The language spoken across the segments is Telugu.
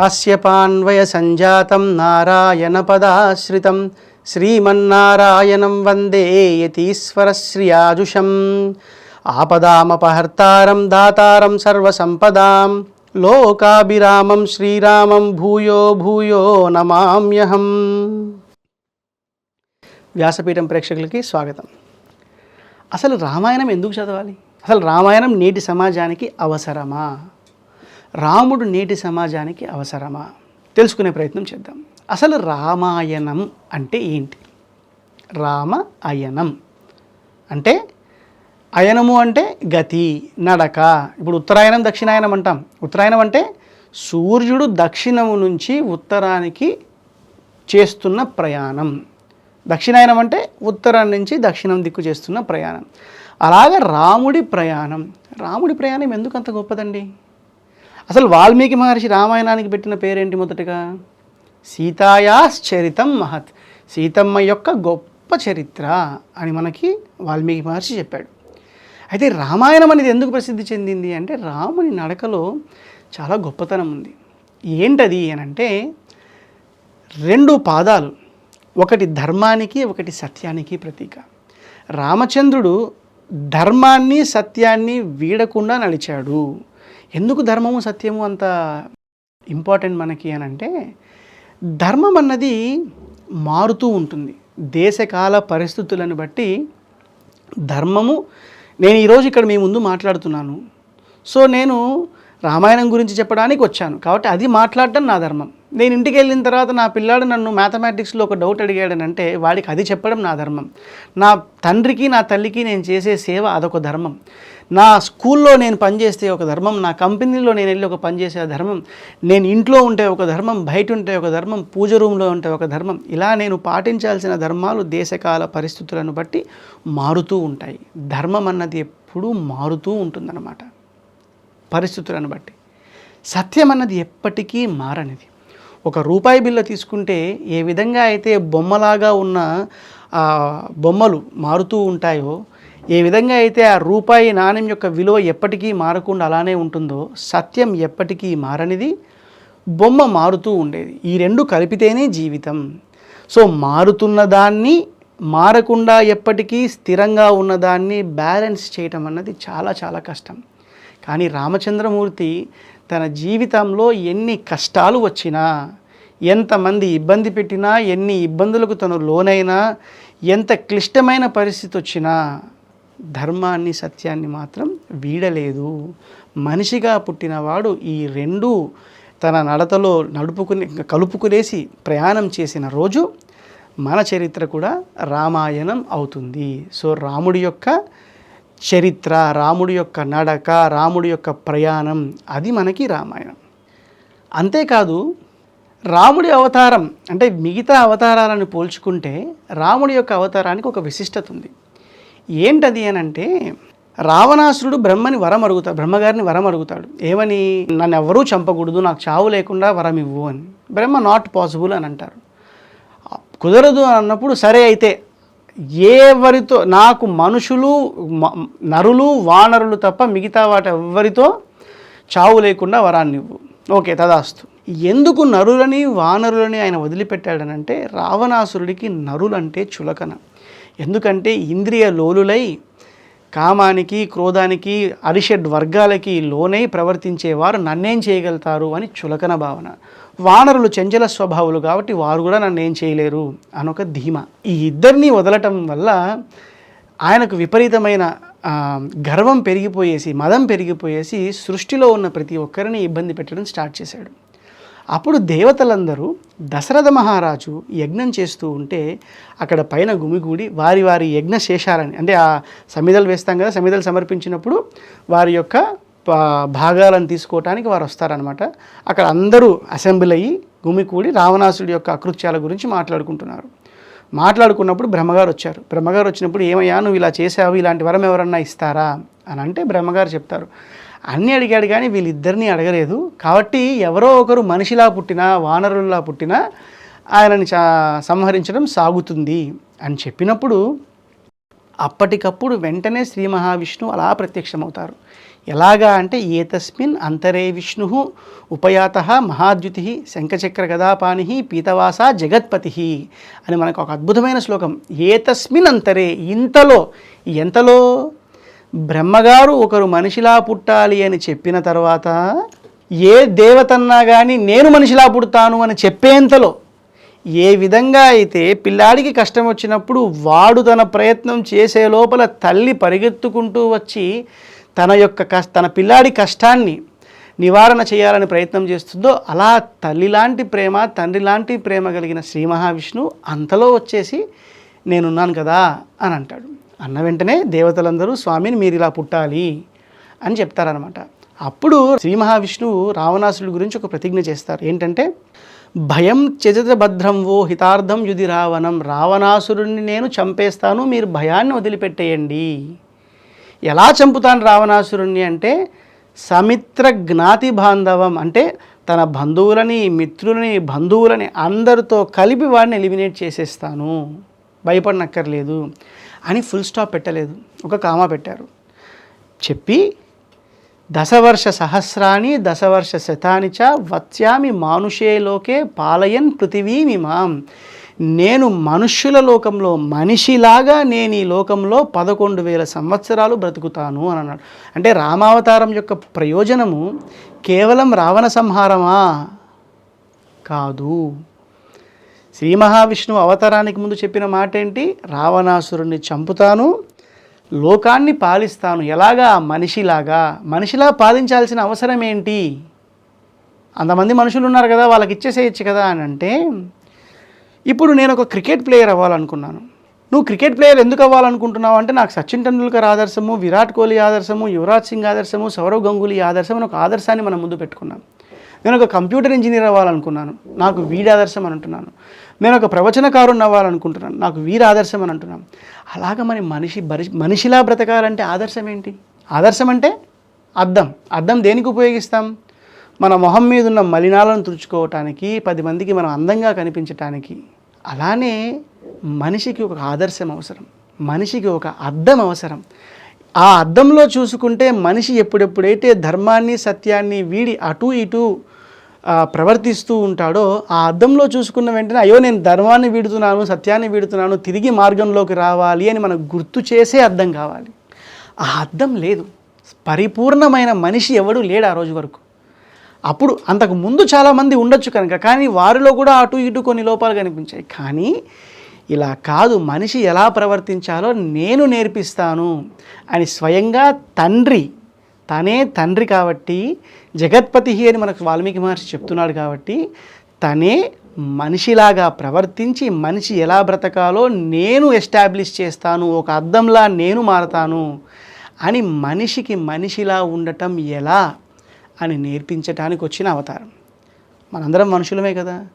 కాశ్యపాన్వయ సంజాతం నారాయణ పదాశ్రితం శ్రీమన్నారాయణం వందే యతీశ్వరశ్రియాజుషం ఆపదామపహర్తారం దాతారం సర్వసంపదాం. లోకాభిరామం శ్రీరామం భూయో భూయో నమామ్యహం. వ్యాసపీఠం ప్రేక్షకులకి స్వాగతం. అసలు రామాయణం ఎందుకు చదవాలి? అసలు రామాయణం నేటి సమాజానికి అవసరమా? రాముడు నేటి సమాజానికి అవసరమా? తెలుసుకునే ప్రయత్నం చేద్దాం. అసలు రామాయణం అంటే ఏంటి? రామ అయనం అంటే అయనము అంటే గతి నడక. ఇప్పుడు ఉత్తరాయణం దక్షిణాయనం అంటాం. ఉత్తరాయణం అంటే సూర్యుడు దక్షిణము నుంచి ఉత్తరానికి చేస్తున్న ప్రయాణం. దక్షిణాయనం అంటే ఉత్తరం నుంచి దక్షిణం దిక్కు చేస్తున్న ప్రయాణం. అలాగే రాముడి ప్రయాణం. రాముడి ప్రయాణం ఎందుకు అంత గొప్పదండి? అసలు వాల్మీకి మహర్షి రామాయణానికి పెట్టిన పేరేంటి మొదటగా? సీతాయాశ్చరితం మహత్. సీతమ్మ యొక్క గొప్ప చరిత్ర అని మనకి వాల్మీకి మహర్షి చెప్పాడు. అయితే రామాయణం అనేది ఎందుకు ప్రసిద్ధి చెందింది అంటే రాముని నడకలో చాలా గొప్పతనం ఉంది. ఏంటది అని అంటే రెండు పాదాలు. ఒకటి ధర్మానికి ఒకటి సత్యానికి ప్రతీక. రామచంద్రుడు ధర్మాన్ని సత్యాన్ని వీడకుండా నడిచాడు. ఎందుకు ధర్మము సత్యము అంత ఇంపార్టెంట్ మనకి అని అంటే ధర్మం అన్నది మారుతూ ఉంటుంది. దేశకాల పరిస్థితులను బట్టి ధర్మము నేను ఈరోజు ఇక్కడ మీ ముందు మాట్లాడుతున్నాను. సో నేను రామాయణం గురించి చెప్పడానికి వచ్చాను. కాబట్టి అది మాట్లాడటం నా ధర్మం. నేను ఇంటికి వెళ్ళిన తర్వాత నా పిల్లాడు నన్ను మ్యాథమెటిక్స్లో ఒక డౌట్ అడిగాడనంటే వాడికి అది చెప్పడం నా ధర్మం. నా తండ్రికి నా తల్లికి నేను చేసే సేవ అదొక ధర్మం. నా స్కూల్లో నేను పనిచేస్తే ఒక ధర్మం నా కంపెనీలో నేను వెళ్ళి ఒక పనిచేసే ధర్మం నేను ఇంట్లో ఉంటే ఒక ధర్మం బయట ఉంటే ఒక ధర్మం పూజ రూమ్లో ఉంటే ఒక ధర్మం ఇలా నేను పాటించాల్సిన ధర్మాలు దేశకాల పరిస్థితులను బట్టి మారుతూ ఉంటాయి. ధర్మం అన్నది ఎప్పుడూ మారుతూ ఉంటుందన్నమాట. పరిస్థితులను బట్టి. సత్యం అన్నది ఎప్పటికీ మారనిది. ఒక రూపాయి బిల్ల తీసుకుంటే ఏ విధంగా అయితే బొమ్మలాగా ఉన్న బొమ్మలు మారుతూ ఉంటాయో ఏ విధంగా అయితే ఆ రూపాయి నాణ్యం యొక్క విలువ ఎప్పటికీ మారకుండా అలానే ఉంటుందో సత్యం ఎప్పటికీ మారనిది బొమ్మ మారుతూ ఉండేది. ఈ రెండు కలిపితేనే జీవితం. సో మారుతున్న దాన్ని మారకుండా ఎప్పటికీ స్థిరంగా ఉన్నదాన్ని బ్యాలెన్స్ చేయటం అన్నది చాలా చాలా కష్టం. కానీ రామచంద్రమూర్తి తన జీవితంలో ఎన్ని కష్టాలు వచ్చినా ఎంతమంది ఇబ్బంది పెట్టినా ఎన్ని ఇబ్బందులకు తను లోనైనా ఎంత క్లిష్టమైన పరిస్థితి వచ్చినా ధర్మాన్ని సత్యాన్ని మాత్రం వీడలేదు. మనిషిగా పుట్టినవాడు ఈ రెండు తన నడతలో నడుపుకుని కలుపుకునేసి ప్రయాణం చేసిన రోజు మన చరిత్ర కూడా రామాయణం అవుతుంది. సో రాముడి యొక్క చరిత్ర రాముడి యొక్క నడక రాముడి యొక్క ప్రయాణం అది మనకి రామాయణం. అంతేకాదు రాముడి అవతారం అంటే మిగతా అవతారాలను పోల్చుకుంటే రాముడి యొక్క అవతారానికి ఒక విశిష్టత ఉంది. ఏంటది అని అంటే రావణాసురుడు బ్రహ్మని వరం అడుగుతాడు బ్రహ్మగారిని వరం అడుగుతాడు ఏమని? నన్ను ఎవరూ చంపకూడదు నాకు చావు లేకుండా వరం ఇవ్వు అని. బ్రహ్మ నాట్ పాసిబుల్ అని అంటారు. కుదరదు అని అన్నప్పుడు సరే అయితే ఎవరితో నాకు మనుషులు మ- నరులు వానరులు తప్ప మిగతా వాటి ఎవ్వరితో చావు లేకుండా వరాన్ని ఇవ్వు ఓకే తదాస్తు. ఎందుకు నరులని వానరులని ఆయన వదిలిపెట్టాడనంటే రావణాసురుడికి నరులంటే చులకన. ఎందుకంటే ఇంద్రియ లోలులై కామానికి క్రోధానికి అరిషడ్ వర్గాలకి లోనై ప్రవర్తించేవారు నన్నేం చేయగలుగుతారు అని చులకన భావన. వానరులు చంచల స్వభావులు కాబట్టి వారు కూడా నన్ను ఏం చేయలేరు అనొక ధీమ. ఈ ఇద్దరిని వదలటం వల్ల ఆయనకు విపరీతమైన గర్వం పెరిగిపోయేసి మదం పెరిగిపోయేసి సృష్టిలో ఉన్న ప్రతి ఒక్కరిని ఇబ్బంది పెట్టడం స్టార్ట్ చేశాడు. అప్పుడు దేవతలందరూ దశరథ మహారాజు యజ్ఞం చేస్తూ ఉంటే అక్కడ పైన గుమిగూడి వారి వారి యజ్ఞ శేషాలని అంటే ఆ సమిధలు వేస్తాం కదా సమిధలు సమర్పించినప్పుడు వారి యొక్క భాగాలను తీసుకోవటానికి వారు వస్తారనమాట అక్కడ అందరూ అసెంబ్లీ అయ్యి గుమికూడి రావణాసుడి యొక్క అకృత్యాల గురించి మాట్లాడుకుంటున్నారు. మాట్లాడుకున్నప్పుడు బ్రహ్మగారు వచ్చారు. బ్రహ్మగారు వచ్చినప్పుడు ఏమయ్యా నువ్వు ఇలా చేసావు ఇలాంటి వరం ఎవరన్నా ఇస్తారా? అని అంటే బ్రహ్మగారు చెప్తారు. అన్నీ అడిగాడు కానీ వీళ్ళిద్దరినీ అడగలేదు. కాబట్టి ఎవరో ఒకరు మనిషిలా పుట్టినా వానరుల్లా పుట్టినా ఆయనని సంహరించడం సాగుతుంది అని చెప్పినప్పుడు అప్పటికప్పుడు వెంటనే శ్రీ మహావిష్ణువు అలా ప్రత్యక్షమవుతారు. ఎలాగా అంటే ఏతస్మిన్ అంతరే విష్ణు ఉపయాత మహాద్యుతి శంఖచక్ర గదాపాని పీతవాస జగత్పతి అని మనకు ఒక అద్భుతమైన శ్లోకం. ఏతస్మిన్ అంతరే ఇంతలో ఎంతలో? బ్రహ్మగారు ఒకరు మనిషిలా పుట్టాలి అని చెప్పిన తర్వాత ఏ దేవతన్నా కానీ నేను మనిషిలా పుడతాను అని చెప్పేంతలో ఏ విధంగా అయితే పిల్లాడికి కష్టం వచ్చినప్పుడు వాడు తన ప్రయత్నం చేసే లోపల తల్లి పరిగెత్తుకుంటూ వచ్చి తన యొక్క తన పిల్లాడి కష్టాన్ని నివారణ చేయాలని ప్రయత్నం చేస్తుందో అలా తల్లి లాంటి ప్రేమ తండ్రి లాంటి ప్రేమ కలిగిన శ్రీ మహావిష్ణువు అంతలో వచ్చేసి నేనున్నాను కదా అని అంటాడు. అన్న వెంటనే దేవతలందరూ స్వామిని మీరు ఇలా పుట్టాలి అని చెప్తారనమాట అప్పుడు శ్రీ మహావిష్ణువు రావణాసుడి గురించి ఒక ప్రతిజ్ఞ చేస్తారు. ఏంటంటే భయం త్యజత భద్రం ఓ హితార్థం యుధి రావణం. రావణాసురుణ్ణి నేను చంపేస్తాను మీరు భయాన్ని వదిలిపెట్టేయండి. ఎలా చంపుతాను రావణాసురుణ్ణి అంటే సమిత్ర జ్ఞాతి బాంధవం అంటే తన బంధువులని మిత్రులని బంధువులని అందరితో కలిపి వాడిని ఎలిమినేట్ చేసేస్తాను. భయపడనక్కర్లేదు. అని ఫుల్ స్టాప్ పెట్టలేదు. ఒక కామా పెట్టారు. చెప్పి దశవర్ష సహస్రాన్ని దశవర్ష శతాని చ వత్స్యామి మానుషే లోకే పాలయన్ పృథివీమిమాం నేను మనుష్యుల లోకంలో మనిషిలాగా నేను ఈ లోకంలో పదకొండు వేల సంవత్సరాలు బ్రతుకుతాను అని అన్నాడు. అంటే రామావతారం యొక్క ప్రయోజనము కేవలం రావణ సంహారమా? కాదు. శ్రీ మహావిష్ణువు అవతారానికి ముందు చెప్పిన మాట ఏంటి రావణాసురుణ్ణి చంపుతాను లోకాన్ని పాలిస్తాను. ఎలాగా? మనిషిలాగా. మనిషిలా పాలించాల్సిన అవసరం ఏంటి అంతమంది మనుషులు ఉన్నారు కదా వాళ్ళకి ఇచ్చేసేయచ్చు కదా అని అంటే ఇప్పుడు నేను ఒక క్రికెట్ ప్లేయర్ అవ్వాలనుకున్నాను. నువ్వు క్రికెట్ ప్లేయర్ ఎందుకు అవ్వాలనుకుంటున్నావు అంటే నాకు సచిన్ టెండూల్కర్ ఆదర్శము విరాట్ కోహ్లీ ఆదర్శము యువరాజ్ సింగ్ ఆదర్శము సౌరవ్ గంగూలీ ఆదర్శం అని ఒక ఆదర్శాన్ని మనం ముందు పెట్టుకున్నాం. నేను ఒక కంప్యూటర్ ఇంజనీర్ అవ్వాలనుకున్నాను. నాకు వీడి ఆదర్శం అని అంటున్నాను. నేను ఒక ప్రవచనకారుని అవ్వాలనుకుంటున్నాను. నాకు వీరి ఆదర్శం అని అంటున్నాను. అలాగ మరి మనిషి బరి మనిషిలా బ్రతకాలంటే ఆదర్శం ఏంటి? ఆదర్శం అంటే అద్దం అద్దం దేనికి ఉపయోగిస్తాం? మన మొహం మీద ఉన్న మలినాలను తుడుచుకోవటానికి పది మందికి మనం అందంగా కనిపించటానికి. అలానే మనిషికి ఒక ఆదర్శం అవసరం. మనిషికి ఒక అద్దం అవసరం. ఆ అద్దంలో చూసుకుంటే మనిషి ఎప్పుడెప్పుడైతే ధర్మాన్ని సత్యాన్ని వీడి అటు ఇటు ప్రవర్తిస్తూ ఉంటాడో ఆ అర్థంలో చూసుకున్న వెంటనే అయ్యో నేను ధర్మాన్ని వీడుతున్నాను సత్యాన్ని వీడుతున్నాను తిరిగి మార్గంలోకి రావాలి అని మనకు గుర్తు చేసే అర్థం కావాలి. ఆ అర్థం లేదు. పరిపూర్ణమైన మనిషి ఎవడు లేడు ఆ రోజు వరకు. అప్పుడు అంతకు ముందు చాలామంది ఉండొచ్చు కనుక కానీ వారిలో కూడా అటు ఇటు కొన్ని లోపాలు కనిపించాయి. కానీ ఇలా కాదు మనిషి ఎలా ప్రవర్తించాలో నేను నేర్పిస్తాను అని స్వయంగా తండ్రి తనే తండ్రి కాబట్టి జగత్పతి అని మనకు వాల్మీకి మహర్షి చెప్తున్నాడు కాబట్టి తనే మనిషిలాగా ప్రవర్తించి మనిషి ఎలా బ్రతకాలో నేను ఎస్టాబ్లిష్ చేస్తాను ఒక అద్దంలా నేను మారతాను అని మనిషికి మనిషిలా ఉండటం ఎలా అని నేర్పించటానికి వచ్చిన అవతారం. మనందరం మనుషులమే కదా?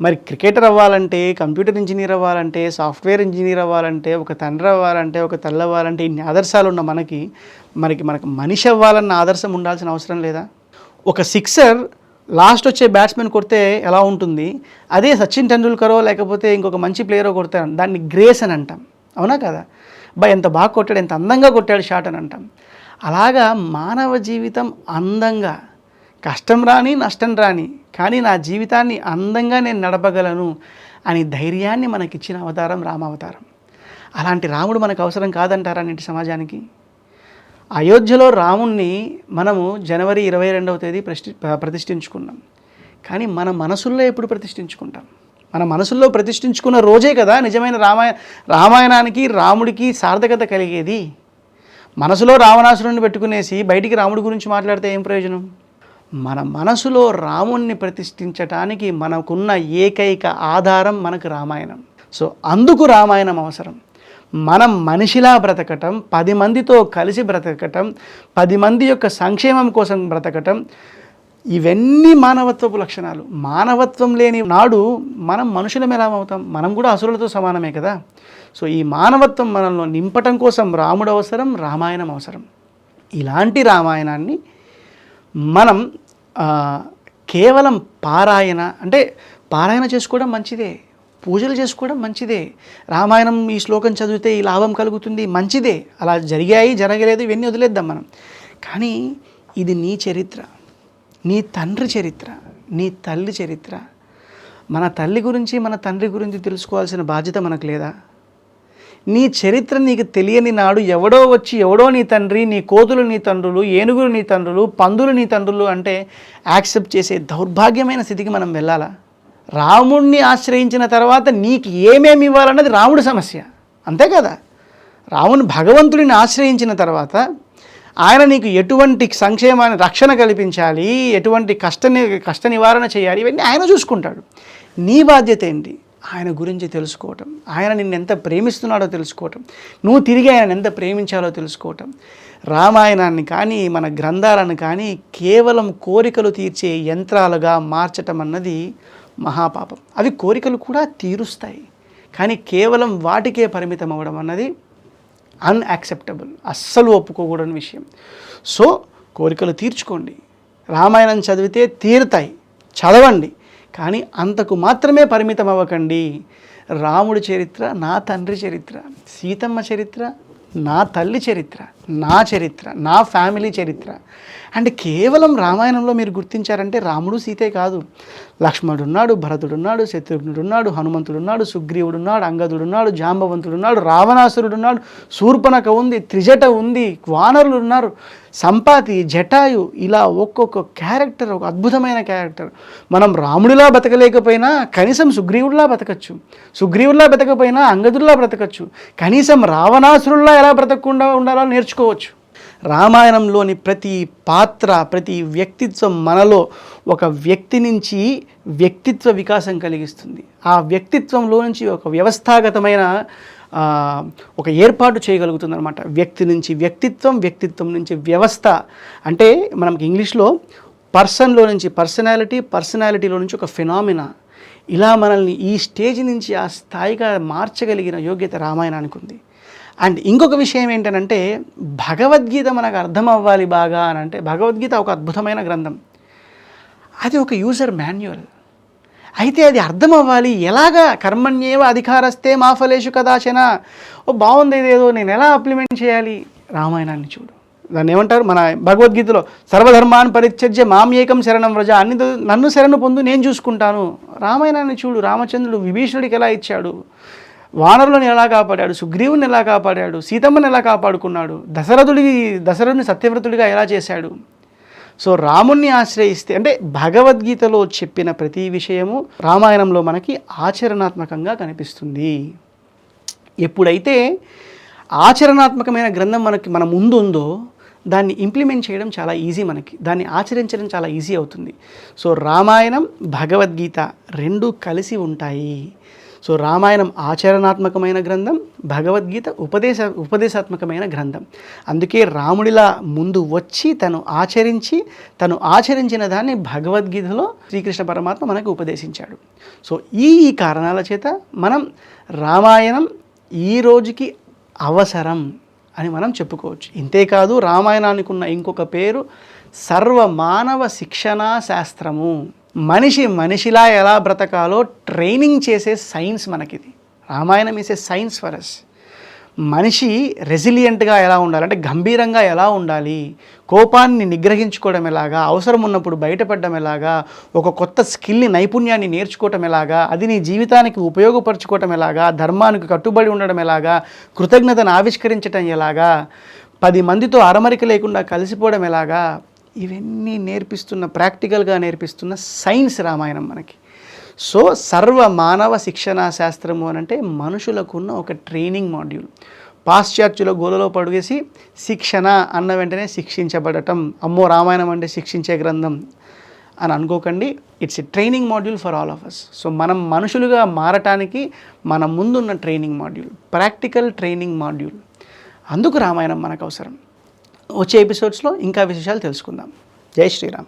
మరి క్రికెటర్ అవ్వాలంటే కంప్యూటర్ ఇంజనీర్ అవ్వాలంటే సాఫ్ట్వేర్ ఇంజనీర్ అవ్వాలంటే ఒక తండ్రి అవ్వాలంటే ఒక తల్లి అవ్వాలంటే ఇన్ని ఆదర్శాలు ఉన్న మనకి మనకి మనకు మనిషి అవ్వాలన్న ఆదర్శం ఉండాల్సిన అవసరం లేదా? ఒక సిక్సర్ లాస్ట్ వచ్చే బ్యాట్స్మెన్ కొడితే ఎలా ఉంటుంది? అదే సచిన్ టెండూల్కరో లేకపోతే ఇంకొక మంచి ప్లేయరో కొడతారు దాన్ని గ్రేస్ అని అంటాం. అవునా కదా? బా ఎంత బాగా కొట్టాడు ఎంత అందంగా కొట్టాడు షాట్ అని అంటాం. అలాగా మానవ జీవితం అందంగా కష్టం రాని నష్టం రాని కానీ నా జీవితాన్ని అందంగా నేను నడపగలను అని ధైర్యాన్ని మనకిచ్చిన అవతారం రామావతారం. అలాంటి రాముడు మనకు అవసరం కాదంటారా నేటి సమాజానికి? అయోధ్యలో రాముణ్ణి మనము జనవరి ఇరవై రెండవ తేదీ ప్రతి ప్రతిష్ఠించుకున్నాం. కానీ మన మనసుల్లో ఎప్పుడు ప్రతిష్ఠించుకుంటాం? మన మనసుల్లో ప్రతిష్ఠించుకున్న రోజే కదా నిజమైన రామాయ రామాయణానికి రాముడికి సార్థకత కలిగేది? మనసులో రావణాసురుడిని పెట్టుకునేసి బయటికి రాముడి గురించి మాట్లాడితే ఏం ప్రయోజనం? మన మనసులో రాముణ్ణి ప్రతిష్ఠించటానికి మనకున్న ఏకైక ఆధారం మనకు రామాయణం. సో అందుకు రామాయణం అవసరం. మనం మనిషిలా బ్రతకటం పది మందితో కలిసి బ్రతకటం పది మంది యొక్క సంక్షేమం కోసం బ్రతకటం ఇవన్నీ మానవత్వపు లక్షణాలు. మానవత్వం లేని నాడు మనం మనుషులం ఎలా అవుతాం? మనం కూడా అసురులతో సమానమే కదా? సో ఈ మానవత్వం మనల్ని నింపటం కోసం రాముడు అవసరం రామాయణం అవసరం. ఇలాంటి రామాయణాన్ని మనం కేవలం పారాయణ అంటే పారాయణ చేసుకోవడం మంచిదే పూజలు చేసుకోవడం మంచిదే రామాయణం ఈ శ్లోకం చదివితే ఈ లాభం కలుగుతుంది మంచిదే అలా జరిగాయి జరగలేదు ఇవన్నీ వదిలేద్దాం మనం. కానీ ఇది నీ చరిత్ర నీ తండ్రి చరిత్ర నీ తల్లి చరిత్ర. మన తల్లి గురించి మన తండ్రి గురించి తెలుసుకోవాల్సిన బాధ్యత మనకు లేదా? నీ చరిత్ర నీకు తెలియని నాడు ఎవడో వచ్చి ఎవడో నీ తండ్రి నీ కోతులు నీ తండ్రులు ఏనుగులు నీ తండ్రులు పందులు నీ తండ్రులు అంటే యాక్సెప్ట్ చేసే దౌర్భాగ్యమైన స్థితికి మనం వెళ్ళాలా? రాముణ్ణి ఆశ్రయించిన తర్వాత నీకు ఏమేమి ఇవ్వాలన్నది రాముడి సమస్య. అంతే కదా? రాముని భగవంతుడిని ఆశ్రయించిన తర్వాత ఆయన నీకు ఎటువంటి సంక్షేమాన్ని రక్షణ కల్పించాలి ఎటువంటి కష్ట కష్ట నివారణ చేయాలి ఇవన్నీ ఆయన చూసుకుంటాడు. నీ బాధ్యత ఏంటి? ఆయన గురించి తెలుసుకోవటం ఆయన నిన్ను ఎంత ప్రేమిస్తున్నాడో తెలుసుకోవటం నువ్వు తిరిగి ఆయన ఎంత ప్రేమించాలో తెలుసుకోవటం రామాయణాన్ని కానీ మన గ్రంథాలను కానీ కేవలం కోరికలు తీర్చే యంత్రాలుగా మార్చటం అన్నది మహాపాపం. అవి కోరికలు కూడా తీరుస్తాయి కానీ కేవలం వాటికే పరిమితం అవ్వడం అన్నది అన్యాక్సెప్టబుల్ అస్సలు ఒప్పుకోకూడని విషయం. సో కోరికలు తీర్చుకోండి. రామాయణం చదివితే తీరుతాయి. చదవండి. కానీ అంతకు మాత్రమే పరిమితం అవ్వకండి. రాముడి చరిత్ర నా తండ్రి చరిత్ర సీతమ్మ చరిత్ర నా తల్లి చరిత్ర. నా చరిత్ర నా ఫ్యామిలీ చరిత్ర. అండ్ కేవలం రామాయణంలో మీరు గుర్తించారంటే రాముడు సీతే కాదు. లక్ష్మణుడు ఉన్నాడు భరతుడు ఉన్నాడు శత్రుఘ్నుడు ఉన్నాడు హనుమంతుడు ఉన్నాడు సుగ్రీవుడు ఉన్నాడు అంగదుడు ఉన్నాడు జాంబవంతుడు ఉన్నాడు రావణాసురుడు ఉన్నాడు శూర్పణక ఉంది త్రిజట ఉంది వానరులు ఉన్నారు. సంపాతి జటాయు ఇలా ఒక్కొక్క క్యారెక్టర్ ఒక అద్భుతమైన క్యారెక్టర్. మనం రాముడిలా బతకలేకపోయినా కనీసం సుగ్రీవుడిలా బతకచ్చు. సుగ్రీవుడిలా బతకపోయినా అంగదుడిలా బ్రతకచ్చు. కనీసం రావణాసురుల్లా ఎలా బ్రతకకుండా ఉండాలో నేర్చుకోవచ్చు. రామాయణంలోని ప్రతి పాత్ర ప్రతి వ్యక్తిత్వం మనలో ఒక వ్యక్తి నుంచి వ్యక్తిత్వ వికాసం కలిగిస్తుంది. ఆ వ్యక్తిత్వంలో నుంచి ఒక వ్యవస్థాగతమైన ఒక ఏర్పాటు చేయగలుగుతుంది అనమాట వ్యక్తి నుంచి వ్యక్తిత్వం వ్యక్తిత్వం నుంచి వ్యవస్థ. అంటే మనకి ఇంగ్లీష్లో పర్సన్లో నుంచి పర్సనాలిటీ పర్సనాలిటీలో నుంచి ఒక ఫినామినా. ఇలా మనల్ని ఈ స్టేజ్ నుంచి ఆ స్థాయిగా మార్చగలిగిన యోగ్యత రామాయణానికి ఉంది. అండ్ ఇంకొక విషయం ఏంటంటే భగవద్గీత మనకు అర్థం అవ్వాలి బాగా అని అంటే భగవద్గీత ఒక అద్భుతమైన గ్రంథం. అది ఒక యూజర్ మాన్యువల్ అయితే అది అర్థం అవ్వాలి ఎలాగా? కర్మణ్యేవ అధికారస్తే మా ఫలేషు కదాచన. ఓ బాగుంది ఇదేదో నేను ఎలా అప్లిమెంట్ చేయాలి? రామాయణాన్ని చూడు. దాన్ని ఏమంటారు? మన భగవద్గీతలో సర్వధర్మాన్ పరిత్యజ్య మాం ఏకం శరణం వ్రజ. అన్ని నన్ను శరణు పొందు నేను చూసుకుంటాను. రామాయణాన్ని చూడు. రామచంద్రుడు విభీషణుడికి ఎలా ఇచ్చాడు? వానరులను ఎలా కాపాడాడు? సుగ్రీవుని ఎలా కాపాడాడు? సీతమ్మని ఎలా కాపాడుకున్నాడు? దశరథుడి దశరథుని సత్యవ్రతుడిగా ఎలా చేశాడు? సో రాముణ్ణి ఆశ్రయిస్తే అంటే భగవద్గీతలో చెప్పిన ప్రతి విషయము రామాయణంలో మనకి ఆచరణాత్మకంగా కనిపిస్తుంది. ఎప్పుడైతే ఆచరణాత్మకమైన గ్రంథం మనకి మన ముందు ఉందో దాన్ని ఇంప్లిమెంట్ చేయడం చాలా ఈజీ మనకి. దాన్ని ఆచరించడం చాలా ఈజీ అవుతుంది. సో రామాయణం భగవద్గీత రెండు కలిసి ఉంటాయి. సో రామాయణం ఆచరణాత్మకమైన గ్రంథం భగవద్గీత ఉపదేశ ఉపదేశాత్మకమైన గ్రంథం. అందుకే రాముడిలా ముందు వచ్చి తను ఆచరించి తను ఆచరించిన దాన్ని భగవద్గీతలో శ్రీకృష్ణ పరమాత్మ మనకు ఉపదేశించాడు. సో ఈ ఈ కారణాల చేత మనం రామాయణం ఈ రోజుకి అవసరం అని మనం చెప్పుకోవచ్చు. ఇంతేకాదు రామాయణానికి ఉన్న ఇంకొక పేరు సర్వ మానవ శిక్షణా శాస్త్రము. మనిషి మనిషిలా ఎలా బ్రతకాలో ట్రైనింగ్ చేసే science మనకిది. Ramayanam is science for us మనిషి రెసిలియంట్గా ఎలా ఉండాలి? అంటే గంభీరంగా ఎలా ఉండాలి? కోపాన్ని నిగ్రహించుకోవడం ఎలాగా? అవసరం ఉన్నప్పుడు బయటపడడం ఎలాగా? ఒక కొత్త స్కిల్ని నైపుణ్యాన్ని నేర్చుకోవటం ఎలాగా? అది నీ జీవితానికి ఉపయోగపరచుకోవటం ఎలాగా? ధర్మానికి కట్టుబడి ఉండడం ఎలాగా? కృతజ్ఞతను ఆవిష్కరించటం ఎలాగా? పది మందితో అరమరిక లేకుండా కలిసిపోవడం ఎలాగా? ఇవన్నీ నేర్పిస్తున్న ప్రాక్టికల్గా నేర్పిస్తున్న సైన్స్ రామాయణం మనకి. సో సర్వ మానవ శిక్షణా శాస్త్రము అని అంటే మనుషులకు ఉన్న ఒక ట్రైనింగ్ మాడ్యూల్. పాశ్చాత్యుల గోలలో పడుగేసి శిక్షణ అన్న వెంటనే శిక్షించబడటం. అమ్మో రామాయణం అంటే శిక్షించే గ్రంథం అని అనుకోకండి. It's a training module for all of us so మనం మనుషులుగా మారటానికి మన ముందున్న training module. Practical training module. అందుకు రామాయణం మనకు అవసరం. వచ్చే ఎపిసోడ్స్లో ఇంకా విశేషాలు తెలుసుకుందాం. జై శ్రీరామ్.